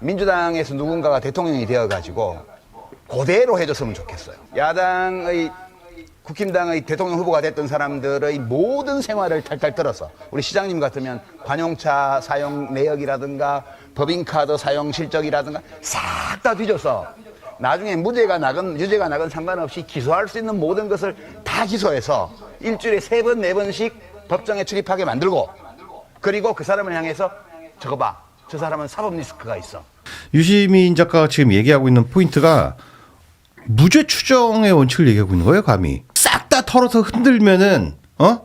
민주당에서 누군가가 대통령이 되어가지고 그대로 해줬으면 좋겠어요. 야당의 국힘당의 대통령 후보가 됐던 사람들의 모든 생활을 탈탈 털어서 우리 시장님 같으면 관용차 사용 내역이라든가 법인카드 사용 실적이라든가 싹 다 뒤져서 나중에 무죄가 나건 유죄가 나건 상관없이 기소할 수 있는 모든 것을 다 기소해서 일주일에 세 번 네 번씩 법정에 출입하게 만들고 그리고 그 사람을 향해서 저거 봐. 저 사람은 사법 리스크가 있어. 유시민 작가가 지금 얘기하고 있는 포인트가 무죄 추정의 원칙을 얘기하고 있는 거예요, 감히. 싹 다 털어서 흔들면은 어?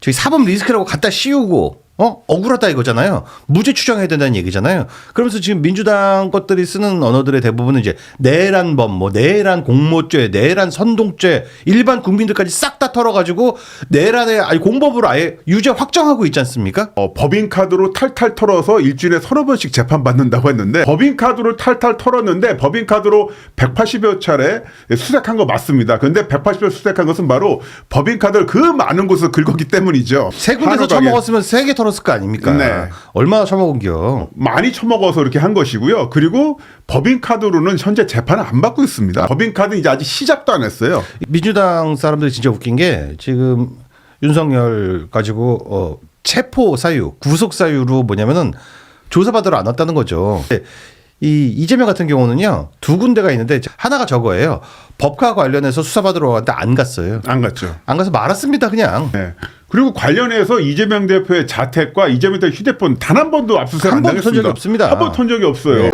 저희 사법 리스크라고 갖다 씌우고 어? 억울하다 이거잖아요. 무죄 추정해야 된다는 얘기잖아요. 그러면서 지금 민주당 것들이 쓰는 언어들의 대부분은 이제 내란 범, 뭐 내란 공모죄, 내란 선동죄, 일반 국민들까지 싹 다 털어가지고 내란의 아니 공법으로 아예 유죄 확정하고 있지 않습니까? 어, 법인카드로 탈탈 털어서 일주일에 서너 번씩 재판받는다고 했는데 법인카드로 탈탈 털었는데 법인카드로 180여 차례 수색한 거 맞습니다. 근데 180여 수색한 것은 바로 법인카드를 그 많은 곳을 긁었기 때문이죠. 세 군데서. 처먹었으면 세개 털 었을 거 아닙니까? 네. 얼마나 처먹은겨? 많이 처먹어서 이렇게 한 것이고요. 그리고 법인카드로는 현재 재판을 안 받고 있습니다. 법인카드는 이제 아직 시작도 안 했어요. 민주당 사람들이 진짜 웃긴 게 지금 윤석열 가지고 어, 체포 사유, 구속 사유로 뭐냐면은 조사받으러 안 왔다는 거죠. 이 이재명 같은 경우는요 두 군데가 있는데 하나가 저거예요. 법과 관련해서 수사받으러 왔는데 안 갔어요. 안 갔죠. 안 가서 말았습니다 그냥. 네. 그리고 관련해서 이재명 대표의 자택과 이재명 대표 휴대폰 단 한 번도 압수수색 한안 번도 턴 당했습니다. 적이 없습니다. 한 번 턴 적이 없어요.